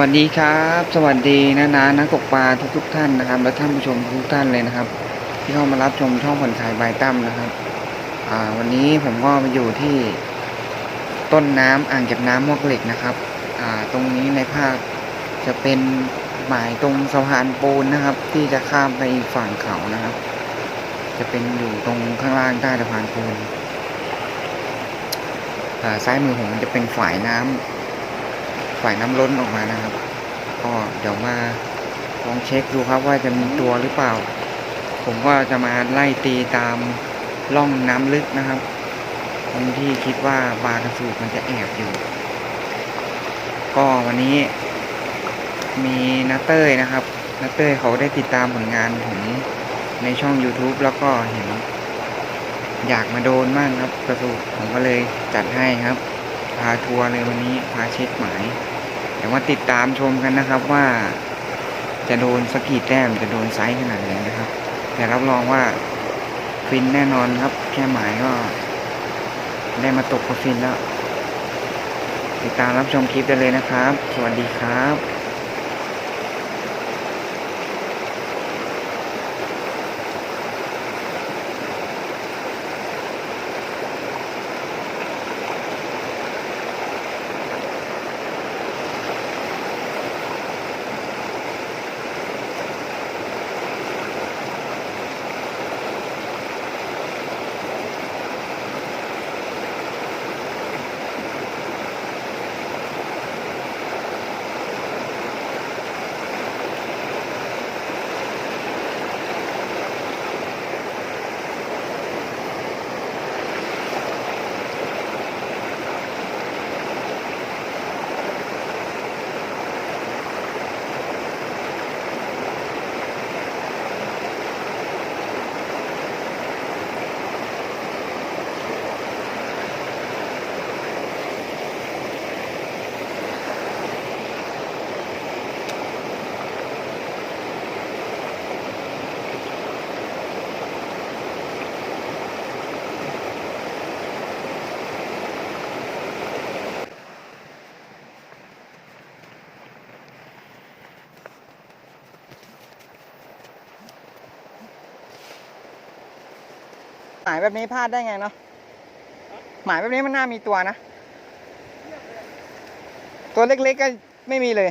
วัสดีครับ สวัสดีนะนะนักตกปลาทุกทุกท่านนะครับ และท่านผู้ชมทุกท่านเลยนะครับ ที่เข้ามารับชมช่องผ่อนคลายบายตั้มนะครับ อ่า วันนี้ผมก็มาอยู่ที่ต้นน้ำอ่างเก็บน้ำมวกเหล็กนะครับ อ่า ตรงนี้ในภาพจะเป็นหมายตรงสะพานปูนนะครับ ที่จะข้ามไปอีกฝั่งเขานะครับ จะเป็นอยู่ตรงข้างล่างใต้สะพานปูนอ่าซ้ายมือผมจะเป็นฝ่ายน้ำ ฝ่ายน้ำล้นออกมานะครับ ก็เดี๋ยวมาลองเช็คดูครับว่าจะมีตัวหรือเปล่า ผมก็จะมาไล่ตีตามร่องน้ำลึกนะครับตรงที่คิดว่าปลากระสูบมันจะแอบอยู่ ก็วันนี้มีนาเต้ยนะครับนาเต้ยเขาได้ติดตามผลงานผมในช่อง YouTube แล้วก็เห็น อยากมาโดนมากครับกระสูผมก็เลยจัดให้ครับ พาทัวร์เลยวันนี้พาเช็คหมาย ดี๋ยวมาติดตามชมกันนะครับว่า จะโดนสกีแต้มจะโดนไซส์ขนาดไหนนะครับ แต่รับรองว่าฟินแน่นอนครับ แค่หมายก็ ได้มาตกกับฟินแล้ว ติดตามรับชมคลิปได้เลยนะครับ สวัสดีครับ มายแบบนี้พลาดได้ไงเนาะหมายแบบนี้มันน่ามีตัวนะ ตัวเล็กๆก็ไม่มีเลย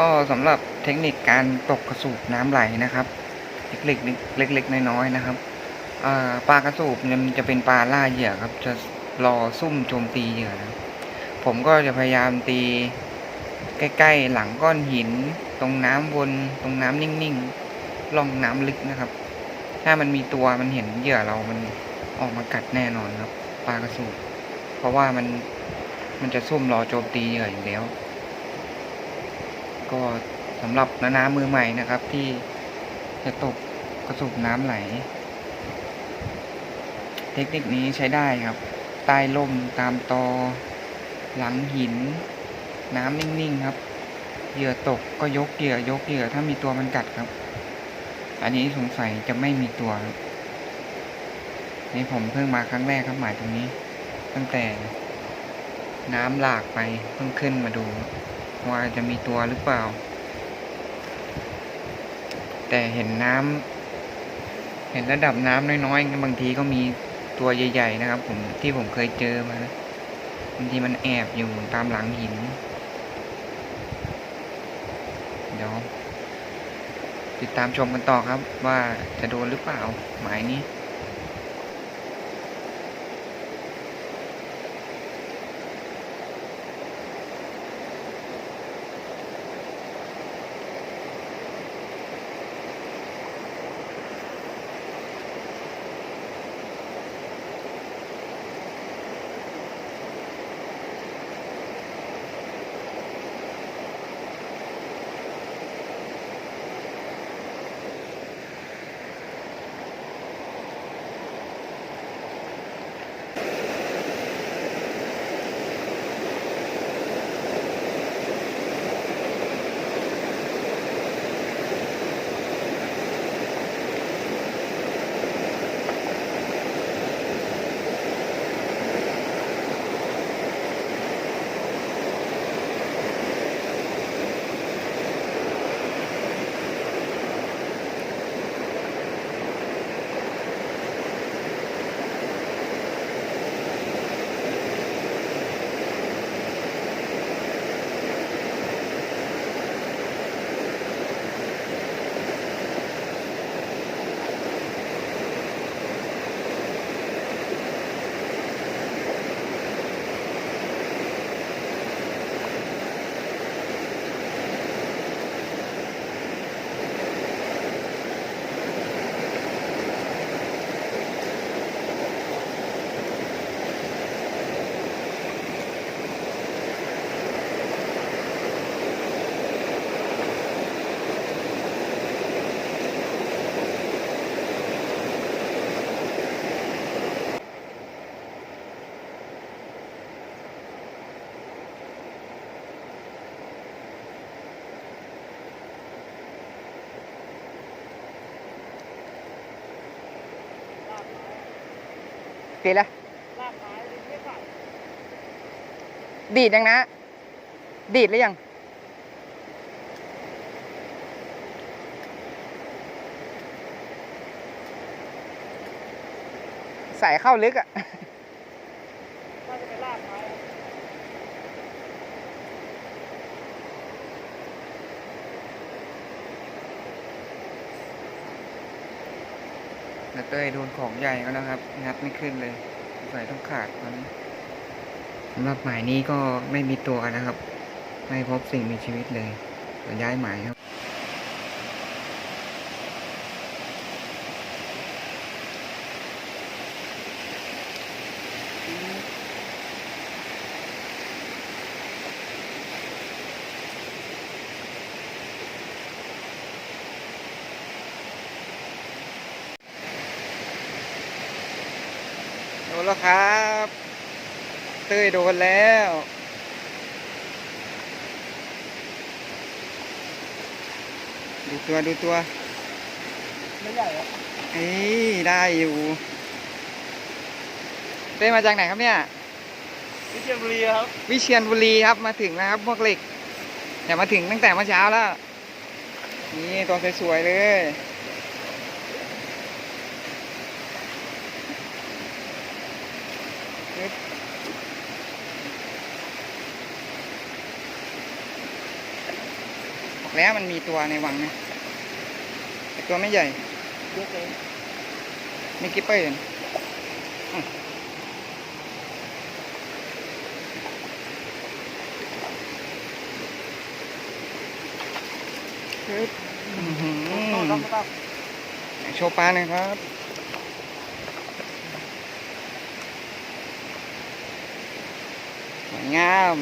ก็สำหรับเทคนิคการตกกระสูบน้ำไหลนะครับเล็กๆเล็กๆน้อยๆนะครับปลากระสูบเนี่ยมันจะเป็นปลาล่าเหยื่อครับ จะรอซุ่มโจมตีเหยื่อนะผมก็จะพยายามตีใกล้ๆหลังก้อนหิน ตรงน้ำวนตรงน้ำนิ่งๆล่องน้ำลึกนะครับ ถ้ามันมีตัวมันเห็นเหยื่อเรามันออกมากัดแน่นอนครับ ปลากระสูบเพราะว่ามันมันจะซุ่มรอโจมตีเหยื่ออยู่แล้ว ก็สำหรับนานามือใหม่นะครับ ที่จะตกกระสูบน้ำไหล เทคนิคนี้ใช้ได้ครับ ใต้ล่มตามตอ หลังหิน น้ำนิ่งๆครับ เหยื่อตกก็ยกเหยื่อยกเหยื่อถ้ามีตัวมันกัดครับ อันนี้สงสัยจะไม่มีตัวครับนี่ผมเพิ่งมาครั้งแรกครับหมายตรงนี้ ตั้งแต่น้ำหลากไปเพิ่งขึ้นมาดู ว่าจะมีตัวหรือเปล่า แต่เห็นน้ำเห็นระดับน้ำน้อยๆบางทีก็มีตัวใหญ่ ๆ นะครับ ผมที่ผมเคยเจอมานะบางทีมันแอบอยู่ตามหลังหิน เดี๋ยวติดตามชมกันต่อครับว่าจะโดนหรือเปล่าหมายนี้ ดีดยังนะ ดีดหรือยัง ใส่เข้าลึกอะ่ะน่เป็นลากไม้นาเต้ยโดนของใหญ่แล้วนะครับ งัดไม่ขึ้นเลย ใส่ต้องขาดตอนนี้ สำหรับหมายนี้ก็ไม่มีตัวนะครับ ไม่พบสิ่งมีชีวิตเลยย้ายหมายครับ โดนแล้วครับ เต้ยโดนแล้วดูตัวดูตัวไม่ใหญ่ครับเอ้ยได้อยู่ เต้ยมาจากไหนครับเนี่ย วิเชียรบุรีครับ วิเชียรบุรีครับมาถึงแล้วครับพวกเหล็ก แต่มาถึงตั้งแต่เมื่อเช้าแล้ว นี่ตัวสวยๆเลย แล้วมันมีตัวในวังนะแต่ตัวไม่ใหญ่เยอะเลยมีกิปเปอร์อยู่อืมปึ๊บอื้อหือต้องต้องต้องโชว์ปลาหน่อยครับสวยงาม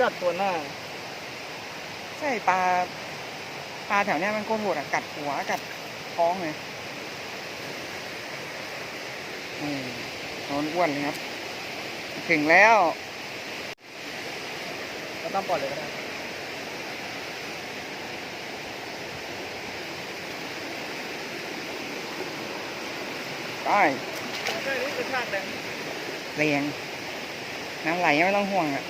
จัดตัวหน้า ใช่ปลาปลาแถวเนี้ยมันโคตรโหดอะกัดหัวกัดท้องเลยนี่นอนอ้วนเลยครับ ถึงแล้วเราต้องปล่อยเลยก็ได้ไปใช่นี่เป็นชาติแดงแรงน้ำไหลไม่ต้องห่วงอะ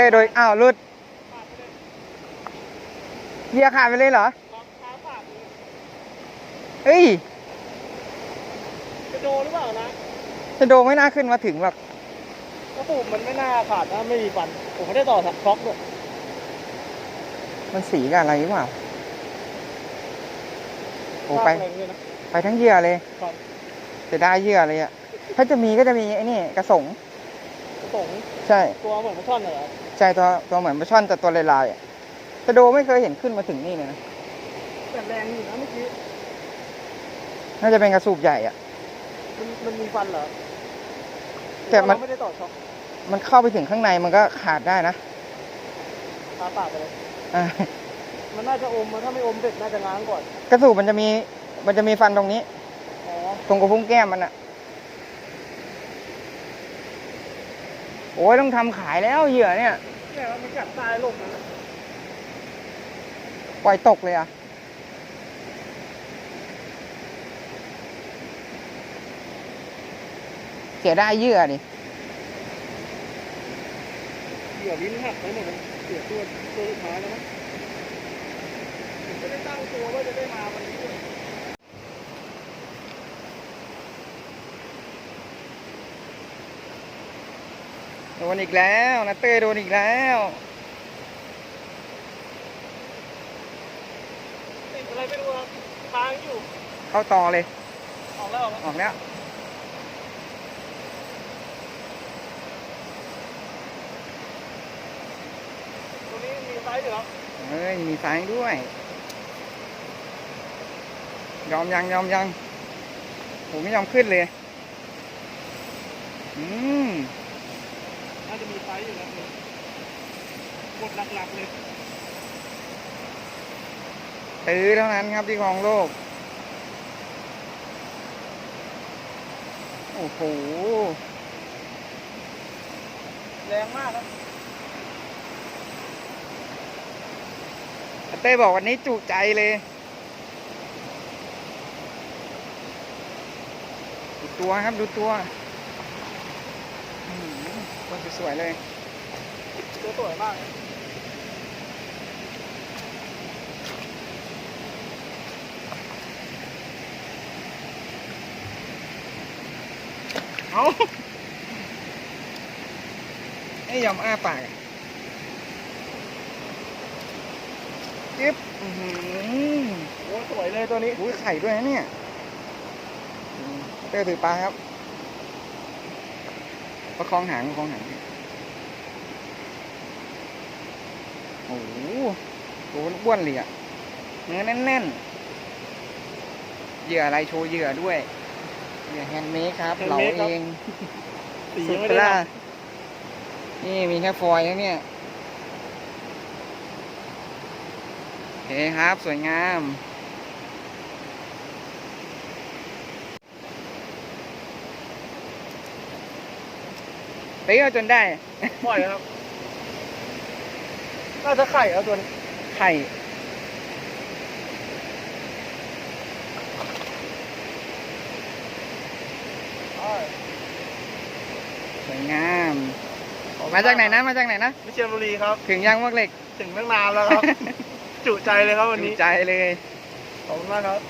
เต้โดยอ้าวหลุดขาดไปเลยเหยียขาดไปเลยเหรอครับขาขาดเลยเฮ้ยจะโดนหรือเปล่านะจะโดไม่น่าขึ้นมาถึงแบบกระปุกมันไม่น่าขาดนะไม่มีฟันผมไม่ได้ต่อสักช็อกด้วยมันสีกับอะไรหรือเปล่าโอ้ไปแรงเลยนะ ไปทั้งเหยื่อเลยครับ จะได้เหยื่อเลยอะ ถ้าจะมีก็จะมีไอ้นี่กระสง กระสงใช่ ตัวเหมือนกระช่อนเลยเหรอ ใช่ตัวตัวเหมือนปลาช่อนแต่ตัวลายๆอะชะโดไม่เคยเห็นขึ้นมาถึงนี่เลยนะ แต่แรงอยู่นะเมื่อกี้ น่าจะเป็นกระสูบใหญ่อะ มันมันมีฟันเหรอแต่มัน เราไม่ได้ต่อช็อกมันเข้าไปถึงข้างในมันก็ขาดได้นะตาปากไปเลย อะมันน่าจะอมมันถ้าไม่อมเด็ดน่าจะง้างก่อน กระสูบมันจะมี มันจะมีฟันตรงนี้ อ๋อ ตรงกระพุ้งแก้มมันอะโอ้ยต้องทำขายแล้วเหยื่อเนี่ย เนี่ยมันกัดตายลงนั่นแหละปล่อยตกเลยอะ เสียได้เหยื่อดิเหยื่อลิ้นหักไปหมดเลยเสียตัวตัวสุดท้ายแล้วนะผมไม่ได้ตั้งตัวว่าจะได้มาวันนี้ด้วย โดนอีกแล้วนะเต้โดนอีกแล้วติดอะไรไม่รู้ครับค้างอยู่ เข้าต่อเลย ออกแล้วออกแล้วออกแล้วตัวนี้มีไซส์อยู่ครับเอ้ยมีสายด้วย ยอมยังยอมยังผมไม่ยอมขึ้นเลย อืม น่าจะมีไซส์อยู่นะกดหลักๆเลย ตื้อเท่านั้นครับที่ของโลก โอ้โห แรงมากครับเต้บอกวันนี้จุใจเลยดูตัวครับ ดูตัวอื้อ หือตัวสวยๆเลยตัวสวยมากเอาไอ้ยยอมอ้าปากอะจิ๊บอื้อหือโอ้สวยเลยตัวนี้อุ้ยไข่ด้วยนะเนี่ยอืมเต้ถือปลาครับ ประคองหางประคองหาง โอ้โหตัวอ้วนเลยอะเนื้อแน่นๆ เหยื่ออะไรโชว์เหยื่อด้วย เหยื่อแฮนด์เมดครับเหลาเองสีสุยัดงไม่ปะได้ล่าทนี่มีแค่ฟอยล์นะเนี่ยโอเคครับ สวยงาม ตื้อเอาจนได้ปล่อยครับน่าจะไข่เอาตัวนี้ไข่สวยงาม มาจากไหนนะ มาจากไหนนะ วิเชียรบุรีครับ ถึงยังมวกเหล็ก ถึงตั้งนานแล้วครับ จุใจเลยครับวันถูนี้กใจเลย ขอบคุณมากครับ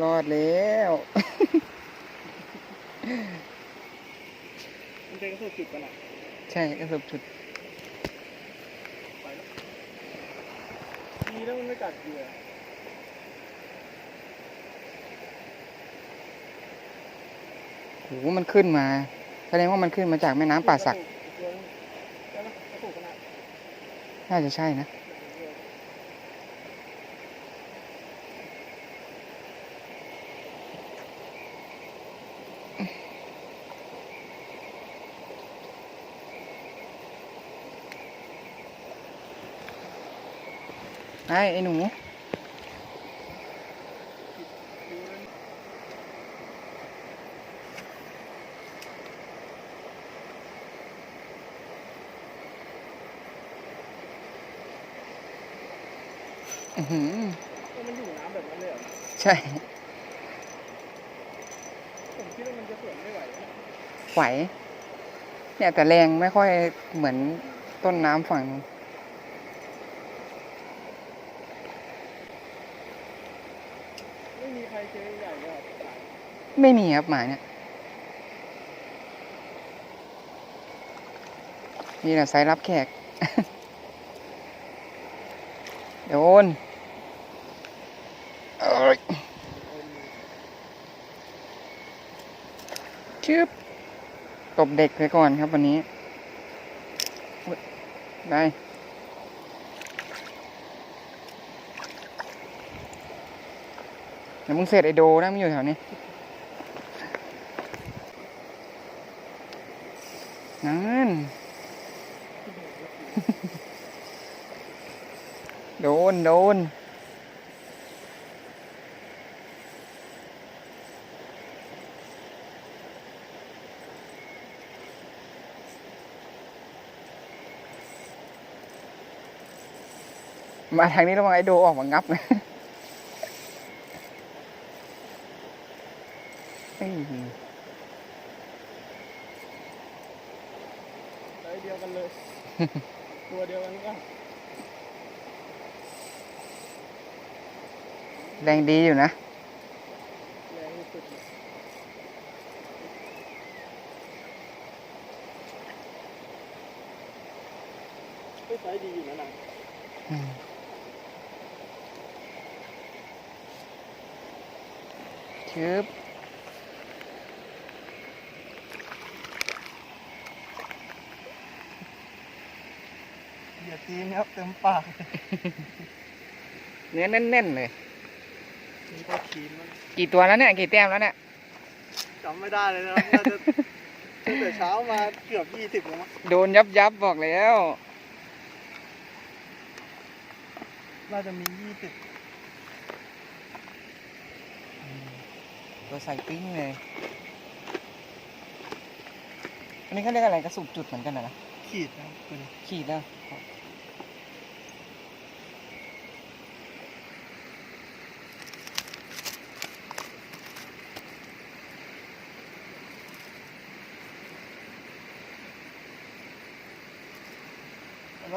รอดแล้ว มันเป็นกระสุนจุดกันอะใช่กระสุบชุดไปแล้วดีแล้วมันไม่กัดเหยื่อโหมันขึ้นมา แสดงว่ามันขึ้นมาจากแม่น้ำป่าสักตัวนึงแล้วนะกระสุนขนาดน่าจะใช่นะ ไอ้ไอ้หนูอื้อหือมันอยู่น้ำแบบนั้นเลยเหรอ ใช่ ผมคิดว่ามันจะสวนไม่ไหวนะไหว เนี่ยแต่แรงไม่ค่อยเหมือนต้นน้ำฝั่งนู้น ไม่มีใคร เจอใหญ่เลยหรอกไม่มีครับหมาเนี่ยนี่แหละไซส์รับแขก โดนเอ้ยชึบตบเด็กไปก่อนครับวันนี้ ได้ ดี๋ยวมึงเสร็จไอโดนะมึงอยู่แถวนี้นั่นโดนโดนมาทางนี้ระวังไอโดออกมางับนะ เอ้ย ไซส์เดียวกันเลย ตัวเดียวกันก็แรงดีอยู่นะ แรงที่สุดเลยไม่ไซส์ดีอยู่นะนะอืมชึบ เหยียด ตีนครับเต็มปากเนื้อแน่นๆเลยนี่ก็คีนมันกี่ตัวแล้วเนี่ยกี่แต้มแล้วเนี่ยจำไม่ได้เลยนะครับน่าจะตั้งแต่เช้ามาเกือบยี่สิบแล้วมั้งโดนยับยับๆบอกแล้ว น่าจะมียี่สิบตัวใส่ปิ้งเลย อันนี้เขาเรียกอะไรกระสุบจุดเหมือนกันนะนะขีดนะครับตัวนี้ขีดแล้ ว